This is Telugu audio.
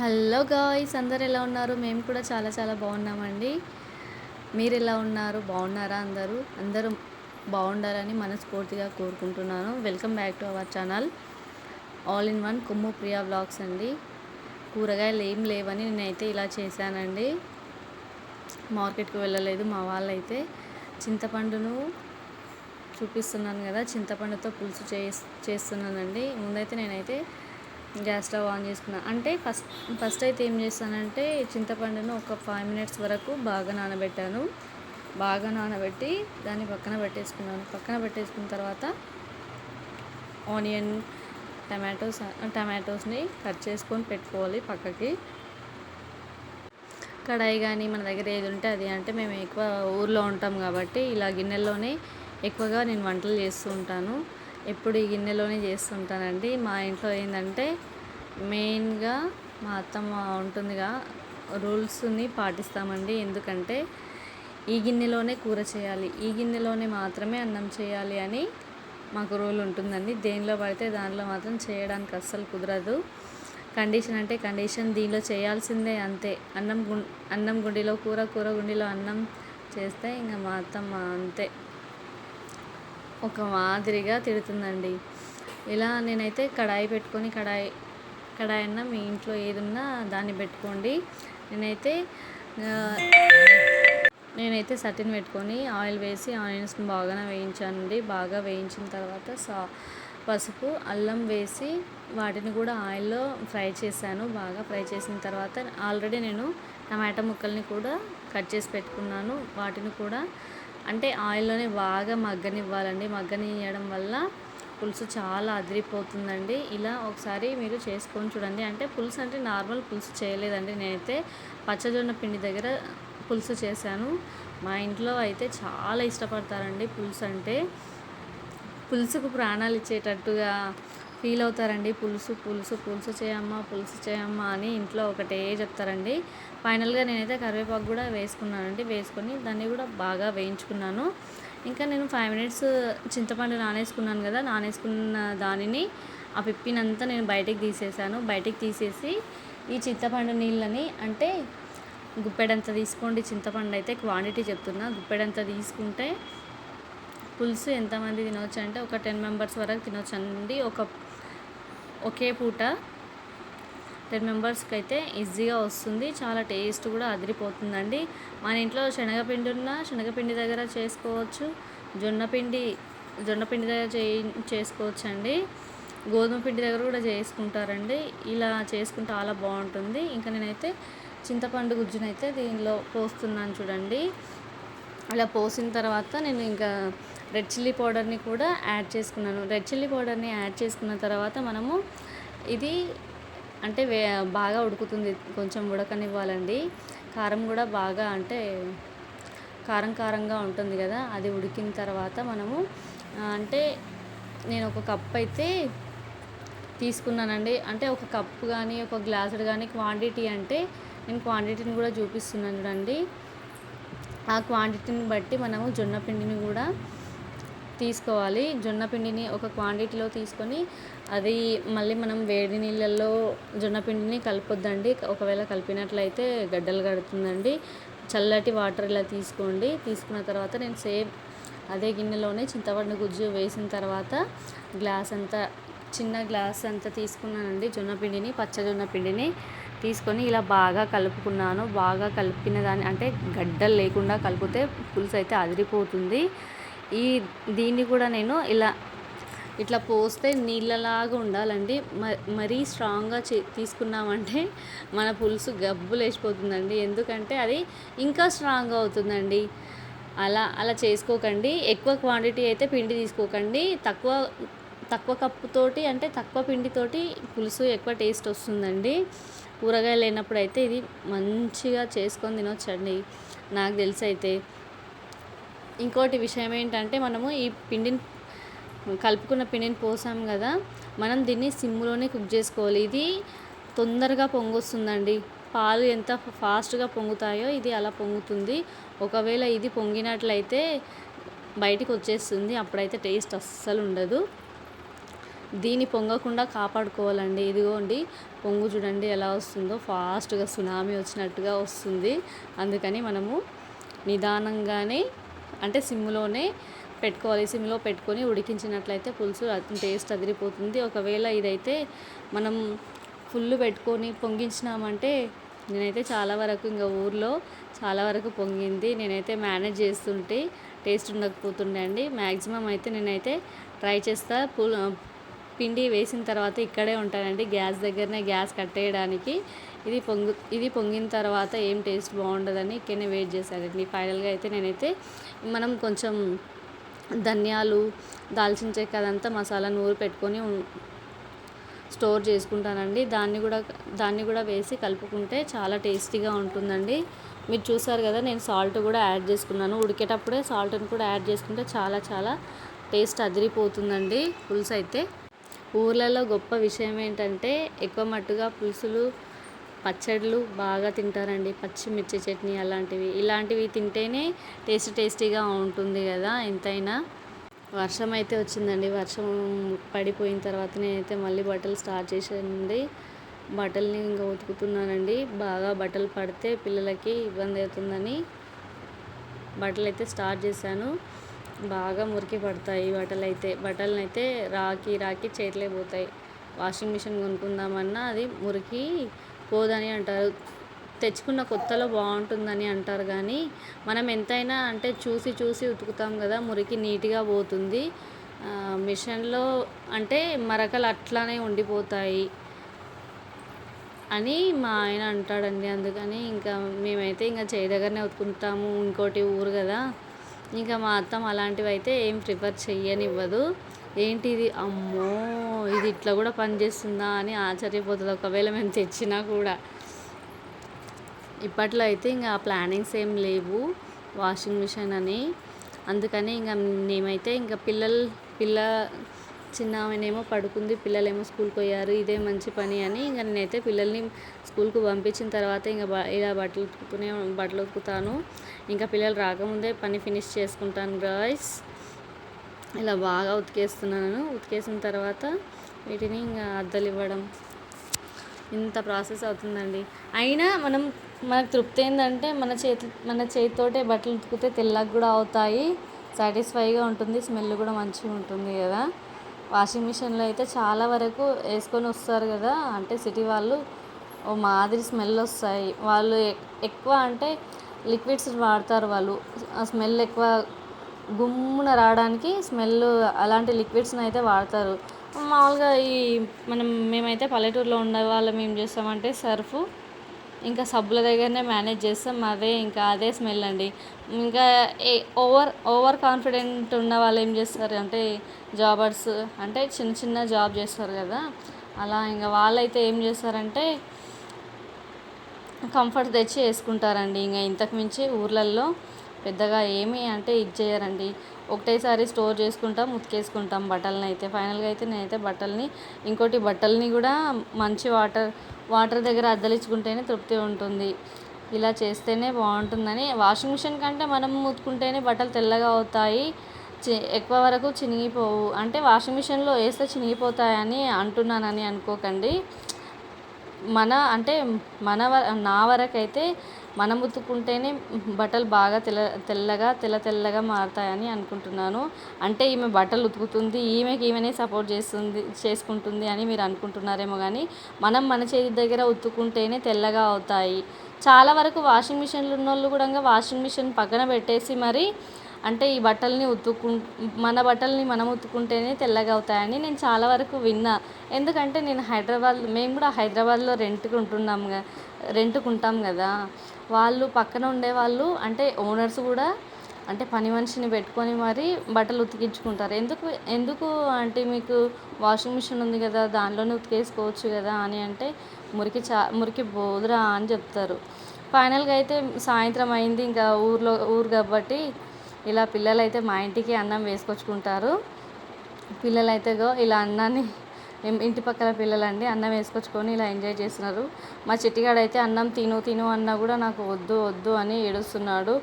హలో గాయ్స్ అందరు ఎలా ఉన్నారు? మేము కూడా చాలా చాలా బాగున్నామండి. మీరు ఎలా ఉన్నారు? బాగున్నారా అందరూ? అందరూ బాగుండాలని మనస్ఫూర్తిగా కోరుకుంటున్నాను. Welcome back to our channel all in one Kummu Priya vlogs అండి. కూరగాయలు ఏం లేవని నేనైతే ఇలా చేశానండి. మార్కెట్కి వెళ్ళలేదు మా వాళ్ళైతే. చింతపండును చూపిస్తున్నాను కదా చింతపండుతో పులుసు చేస్తున్నానండి. ముందైతే నేనైతే గ్యాస్ స్టవ్ ఆన్ చేసుకున్నాను అంటే ఫస్ట్ ఫస్ట్ అయితే ఏం చేస్తానంటే చింతపండును ఒక ఫైవ్ మినిట్స్ వరకు బాగా నానబెట్టాను. బాగా నానబెట్టి దాన్ని పక్కన పెట్టేసుకున్నాను. పక్కన పెట్టేసుకున్న తర్వాత ఆనియన్ టమాటోస్ టమాటోస్ని కట్ చేసుకొని పెట్టుకోవాలి పక్కకి. కడాయి కానీ మన దగ్గర ఏది ఉంటే అది. అంటే మేము ఎక్కువ ఊర్లో ఉంటాం కాబట్టి ఇలా గిన్నెల్లోనే ఎక్కువగా నేను వంటలు చేస్తూ ఉంటాను. ఎప్పుడు ఈ గిన్నెలోనే చేస్తుంటానండి. మా ఇంట్లో ఏంటంటే మెయిన్గా మా అత్తమ్మ ఉంటుందిగా రూల్స్ని పాటిస్తామండి. ఎందుకంటే ఈ గిన్నెలోనే కూర చేయాలి ఈ గిన్నెలోనే మాత్రమే అన్నం చేయాలి అని మాకు రూల్ ఉంటుందండి. దేనిలో పడితే దానిలో మాత్రం చేయడానికి అస్సలు కుదరదు. కండిషన్ అంటే కండిషన్ దీనిలో చేయాల్సిందే అంతే. అన్నం గు అన్నం గుండిలో కూర కూర గుండిలో అన్నం చేస్తే ఇంకా మా అత్తమ్మ అంతే. ఒక మాదిరిగా తిడుతుందండి. ఇలా నేనైతే కడాయి పెట్టుకొని కడాయి కడాయి అన్న మీ ఇంట్లో ఏదున్నా దాన్ని పెట్టుకోండి. నేనైతే నేనైతే సటిన్ పెట్టుకొని ఆయిల్ వేసి ఆనియన్స్ని బాగానే వేయించానండి. బాగా వేయించిన తర్వాత సా పసుపు అల్లం వేసి వాటిని కూడా ఆయిల్లో ఫ్రై చేశాను. బాగా ఫ్రై చేసిన తర్వాత ఆల్రెడీ నేను టమాటా ముక్కల్ని కూడా కట్ చేసి పెట్టుకున్నాను. వాటిని కూడా అంటే ఆయిల్లోనే బాగా మగ్గనివ్వాలండి. మగ్గనివ్వడం వల్ల పులుసు చాలా అదిరిపోతుందండి. ఇలా ఒకసారి మీరు చేసుకొని చూడండి. అంటే పులుసు అంటే నార్మల్ పులుసు చేయలేదండి. నేనైతే పచ్చజొన్న పిండి దగ్గర పులుసు చేశాను. మా ఇంట్లో అయితే చాలా ఇష్టపడతారండి పులుసు అంటే. పులుసుకు ప్రాణాలు ఇచ్చేటట్టుగా ఫీల్ అవుతారండి. పులుసు పులుసు పులుసు చేయమ్మా పులుసు చేయమ్మా అని ఇంట్లో ఒకటే చెప్తారండి. ఫైనల్గా నేనైతే కరివేపాకు కూడా వేసుకున్నానండి. వేసుకొని దాన్ని కూడా బాగా వేయించుకున్నాను. ఇంకా నేను ఫైవ్ మినిట్స్ చింతపండు నానేసుకున్నాను కదా నానేసుకున్న దానిని ఆ పిప్పినంతా నేను బయటికి తీసేసాను. బయటికి తీసేసి ఈ చింతపండు నీళ్ళని అంటే గుప్పెడంత తీసుకోండి. చింతపండు అయితే క్వాంటిటీ చెప్తున్నా. గుప్పెడంత తీసుకుంటే పులుసు ఎంతమంది తినవచ్చు అంటే ఒక టెన్ మెంబర్స్ వరకు తినవచ్చు అండి ఒక ఒకే పూట. టెన్ మెంబర్స్కి అయితే ఈజీగా వస్తుంది. చాలా టేస్ట్ కూడా అదిరిపోతుందండి. మన ఇంట్లో శనగపిండి ఉన్న శనగపిండి దగ్గర చేసుకోవచ్చు. జొన్నపిండి జొన్నపిండి దగ్గర చే చేసుకోవచ్చు అండి గోధుమ పిండి దగ్గర కూడా చేసుకుంటారండి. ఇలా చేసుకుంటే చాలా బాగుంటుంది. ఇంకా నేనైతే చింతపండు గుజ్జునైతే దీనిలో పోస్తున్నాను చూడండి. అలా పోసిన తర్వాత నేను ఇంకా రెడ్ చిల్లీ పౌడర్ని కూడా యాడ్ చేసుకున్నాను. రెడ్ చిల్లీ పౌడర్ని యాడ్ చేసుకున్న తర్వాత మనము ఇది అంటే వే బాగా ఉడుకుతుంది. కొంచెం ఉడకనివ్వాలండి. కారం కూడా బాగా అంటే కారం కారంగా ఉంటుంది కదా అది ఉడికిన తర్వాత మనము అంటే నేను ఒక కప్ అయితే తీసుకున్నానండి. అంటే ఒక కప్పు కానీ ఒక గ్లాసుడు కానీ క్వాంటిటీ అంటే నేను క్వాంటిటీని కూడా చూపిస్తున్నాను అండి ఆ క్వాంటిటీని బట్టి మనము జొన్న పిండిని కూడా తీసుకోవాలి. జొన్న పిండిని ఒక క్వాంటిటీలో తీసుకొని అది మళ్ళీ మనం వేడి నీళ్ళల్లో జొన్న పిండిని కలపొద్దండి. ఒకవేళ కలిపినట్లయితే గడ్డలు కడుతుందండి. చల్లటి వాటర్ ఇలా తీసుకోండి. తీసుకున్న తర్వాత నేను సేమ్ అదే గిన్నెలోనే చింతపండు గుజ్జు వేసిన తర్వాత గ్లాస్ అంతా చిన్న గ్లాస్ అంతా తీసుకున్నానండి. జొన్న పిండిని పచ్చజొన్న పిండిని తీసుకొని ఇలా బాగా కలుపుకున్నాను. బాగా కలిపిన దాన్ని అంటే గడ్డలు లేకుండా కలిపితే పులుసు అయితే అదిరిపోతుంది. ఈ దీన్ని కూడా నేను ఇలా ఇట్లా పోస్తే నీళ్ళలాగా ఉండాలండి. మరీ స్ట్రాంగ్గా చే తీసుకున్నామంటే మన పులుసు గబ్బు లేచిపోతుందండి ఎందుకంటే అది ఇంకా స్ట్రాంగ్ అవుతుందండి. అలా అలా చేసుకోకండి. ఎక్కువ క్వాంటిటీ అయితే పిండి తీసుకోకండి. తక్కువ తక్కువ కప్పుతోటి అంటే తక్కువ పిండితోటి పులుసు ఎక్కువ టేస్ట్ వస్తుందండి. కూరగాయలు లేనప్పుడు అయితే ఇది మంచిగా చేసుకొని తినొచ్చండి. నాకు తెలిసి అయితే ఇంకోటి విషయం ఏంటంటే మనము ఈ పిండిని కలుపుకున్న పిండిని పోసాం కదా మనం దీన్ని సిమ్లోనే కుక్ చేసుకోవాలి. ఇది తొందరగా పొంగొస్తుందండి. పాలు ఎంత ఫాస్ట్గా పొంగుతాయో ఇది అలా పొంగుతుంది. ఒకవేళ ఇది పొంగినట్లయితే బయటికి వచ్చేస్తుంది. అప్పుడైతే టేస్ట్ అస్సలు ఉండదు. దీన్ని పొంగకుండా కాపాడుకోవాలండి. ఇదిగోండి పొంగు చూడండి ఎలా వస్తుందో. ఫాస్ట్గా సునామీ వచ్చినట్టుగా వస్తుంది. అందుకని మనము నిదానంగానే అంటే సిమ్లోనే పెట్టుకోవాలి. సిమ్లో పెట్టుకొని ఉడికించినట్లయితే పులుసు టేస్ట్ అదిరిపోతుంది. ఒకవేళ ఇదైతే మనం ఫుల్ పెట్టుకొని పొంగించినామంటే నేనైతే చాలా వరకు ఇంకా ఊర్లో చాలా వరకు పొంగింది. నేనైతే మేనేజ్ చేస్తుంటే టేస్ట్ ఉండకపోతుండే అండి. మ్యాక్సిమం అయితే నేనైతే ట్రై చేస్తా. పిండి వేసిన తర్వాత ఇక్కడే ఉంటానండి. గ్యాస్ దగ్గరనే గ్యాస్ కట్టేయడానికి. ఇది పొంగు ఇది పొంగిన తర్వాత ఏం టేస్ట్ బాగుండదని ఇక్కడనే వెయిట్ చేశానండి ఫైనల్గా అయితే నేనైతే మనం కొంచెం ధనియాలు దాల్చిన చెక్క అదంతా మసాలా నూరు పెట్టుకొని స్టోర్ చేసుకుంటానండి. దాన్ని కూడా దాన్ని కూడా వేసి కలుపుకుంటే చాలా టేస్టీగా ఉంటుందండి. మీరు చూసారు కదా నేను సాల్ట్ కూడా యాడ్ చేసుకున్నాను. ఉడికేటప్పుడే సాల్ట్ని కూడా యాడ్ చేసుకుంటే చాలా చాలా టేస్ట్ అదిరిపోతుందండి పులుసు అయితే ఊర్లలో గొప్ప విషయం ఏంటంటే ఎక్కువ మట్టుగా పులుసులు పచ్చళ్ళు బాగా తింటారండి. పచ్చిమిర్చి చట్నీ అలాంటివి. ఇలాంటివి తింటేనే టేస్ట్ టేస్టీగా ఉంటుంది కదా ఎంతైనా. వర్షం అయితే వచ్చిందండి. వర్షం పడిపోయిన తర్వాత నేనైతే మళ్ళీ బట్టలు స్టార్ట్ చేసానండి బట్టల్ని ఇంకా ఉతుకుతున్నానండి. బాగా బట్టలు పడితే పిల్లలకి ఇబ్బంది అవుతుందని బట్టలు అయితే స్టార్ట్ చేశాను. బాగా మురికి పడతాయి బట్టలు అయితే బట్టలను అయితే రాకి రాకి చేతిలే పోతాయి. వాషింగ్ మిషన్ కొనుక్కుందామన్నా అది మురికి పోదని అంటారు. తెచ్చుకున్న కొత్తలో బాగుంటుందని అంటారు కానీ మనం ఎంతైనా అంటే చూసి చూసి ఉతుకుతాం కదా మురికి నీట్గా పోతుంది. మిషన్లో అంటే మరకలు అట్లానే ఉండిపోతాయి అని మా ఆయన అంటాడండి. అందుకని ఇంకా మేమైతే ఇంకా చేయి దగ్గరనే ఉతుకుంటాము. ఇంకోటి ఊరు కదా. ఇంకా మా అత్తం అలాంటివి అయితే ఏం ప్రిఫర్ చెయ్యనివ్వదు. ఏంటి ఇది అమ్మో ఇది ఇట్లా కూడా పనిచేస్తుందా అని ఆశ్చర్యపోతుంది. ఒకవేళ మేము తెచ్చినా కూడా. ఇప్పట్లో అయితే ఇంకా ప్లానింగ్స్ ఏం లేవు. వాషింగ్ మిషన్ అని. అందుకని ఇంకా మేమైతే ఇంకా పిల్లలు పిల్ల చిన్న ఆమెనేమో పడుకుంది పిల్లలేమో స్కూల్కి పోయారు ఇదే మంచి పని అని ఇంకా నేనైతే పిల్లల్ని స్కూల్కి పంపించిన తర్వాత ఇంకా ఇలా బట్టలు ఉతుకుతూనే బట్టలు ఉతుకుతాను. ఇంకా పిల్లలు రాకముందే పని ఫినిష్ చేసుకుంటాను గాయస్. ఇలా బాగా ఉతికేస్తున్నాను. ఉతికేసిన తర్వాత వీటిని ఇంకా అద్దలు ఇవ్వడం. ఇంత ప్రాసెస్ అవుతుందండి. అయినా మనం మనకు తృప్తి ఏంటంటే మన చేతి మన చేతితోటే బట్టలు ఉతికితే తెల్లగా కూడా అవుతాయి. సాటిస్ఫైగా ఉంటుంది. స్మెల్ కూడా మంచిగా ఉంటుంది కదా. వాషింగ్ మిషన్లో అయితే చాలా వరకు వేసుకొని వస్తారు కదా. అంటే సిటీ వాళ్ళు ఓ మాదిరి స్మెల్ వస్తాయి. వాళ్ళు ఎక్కువ అంటే లిక్విడ్స్ వాడతారు వాళ్ళు. ఆ స్మెల్ ఎక్కువ గుమ్మున రావడానికి స్మెల్ అలాంటి లిక్విడ్స్ని అయితే వాడతారు. మామూలుగా ఈ మనం మేమైతే పల్లెటూరులో ఉండే వాళ్ళం ఏం చేస్తామంటే సర్ఫ్ ఇంకా సబ్బుల దగ్గరనే మేనేజ్ చేస్తాం అదే ఇంకా అదే స్మెల్ అండి. ఇంకా ఏ ఓవర్ ఓవర్ కాన్ఫిడెంట్ ఉన్న వాళ్ళు ఏం చేస్తారు అంటే జాబర్స్ అంటే చిన్న చిన్న జాబ్ చేస్తారు కదా. అలా ఇంకా వాళ్ళైతే ఏం చేస్తారంటే కంఫర్ట్ తెచ్చి వేసుకుంటారండి. ఇంకా ఇంతకు మించి ఊర్లల్లో పెద్దగా ఏమీ అంటే ఇది చేయరండి. ఒకటేసారి స్టోర్ చేసుకుంటాం ఉతికేసుకుంటాం బట్టలని అయితే. ఫైనల్గా అయితే నేనైతే బట్టల్ని ఇంకోటి బట్టల్ని కూడా మంచి వాటర్ వాటర్ దగ్గర అద్దలించుకుంటేనే తృప్తి ఉంటుంది. ఇలా చేస్తేనే బాగుంటుందని. వాషింగ్ మిషన్ కంటే మనం ఉతుకుంటేనే బట్టలు తెల్లగా అవుతాయి. చి ఎక్కువ వరకు చినిగిపోవు. అంటే వాషింగ్ మిషన్లో వేస్తే చినిగిపోతాయని అంటున్నానని అనుకోకండి. మన అంటే మన నా వరకైతే మనం ఉతుక్కుంటేనే బట్టలు బాగా తెల్ల తెల్లగా తెల్ల తెల్లగా మారుతాయని అనుకుంటున్నాను. అంటే ఈమె బట్టలు ఉతుకుతుంది ఈమెకి ఈమెనే సపోర్ట్ చేస్తుంది చేసుకుంటుంది అని మీరు అనుకుంటున్నారేమో కానీ మనం మన చేతి దగ్గర ఉతుక్కుంటేనే తెల్లగా అవుతాయి. చాలా వరకు వాషింగ్ మిషన్లు ఉన్న వాళ్ళు కూడా వాషింగ్ మిషన్ పక్కన పెట్టేసి మరి అంటే ఈ బట్టల్ని ఉతుకు మన బట్టల్ని మనం ఉతుకుంటేనే తెల్లగా అవుతాయని నేను చాలా వరకు విన్నా. ఎందుకంటే నేను హైదరాబాద్ మేము కూడా హైదరాబాద్లో రెంట్కి ఉంటున్నాం రెంట్కి ఉంటాం కదా. వాళ్ళు పక్కన ఉండేవాళ్ళు అంటే ఓనర్స్ కూడా అంటే పని మనిషిని పెట్టుకొని మరి బట్టలు ఉతికించుకుంటారు. ఎందుకు ఎందుకు అంటే మీకు వాషింగ్ మిషన్ ఉంది కదా దానిలోనే ఉతికేసుకోవచ్చు కదా అని అంటే మురికి చా మురికి బోదురా అని చెప్తారు. ఫైనల్గా అయితే సాయంత్రం అయింది ఇంకా ఊర్లో ఊరు కాబట్టి ఇలా పిల్లలు అయితే మా ఇంటికి అన్నం వేసుకొచ్చుకుంటారు. పిల్లలు అయితే ఇలా అన్నాన్ని ఇంటి పక్కల పిల్లలండి అన్నం వేసుకొచ్చుకొని ఇలా ఎంజాయ్ చేస్తున్నారు. మా చిట్టిగాడైతే అన్నం తిను తిను అన్నా కూడా నాకు వద్దు వద్దు అని ఏడుస్తున్నాడు.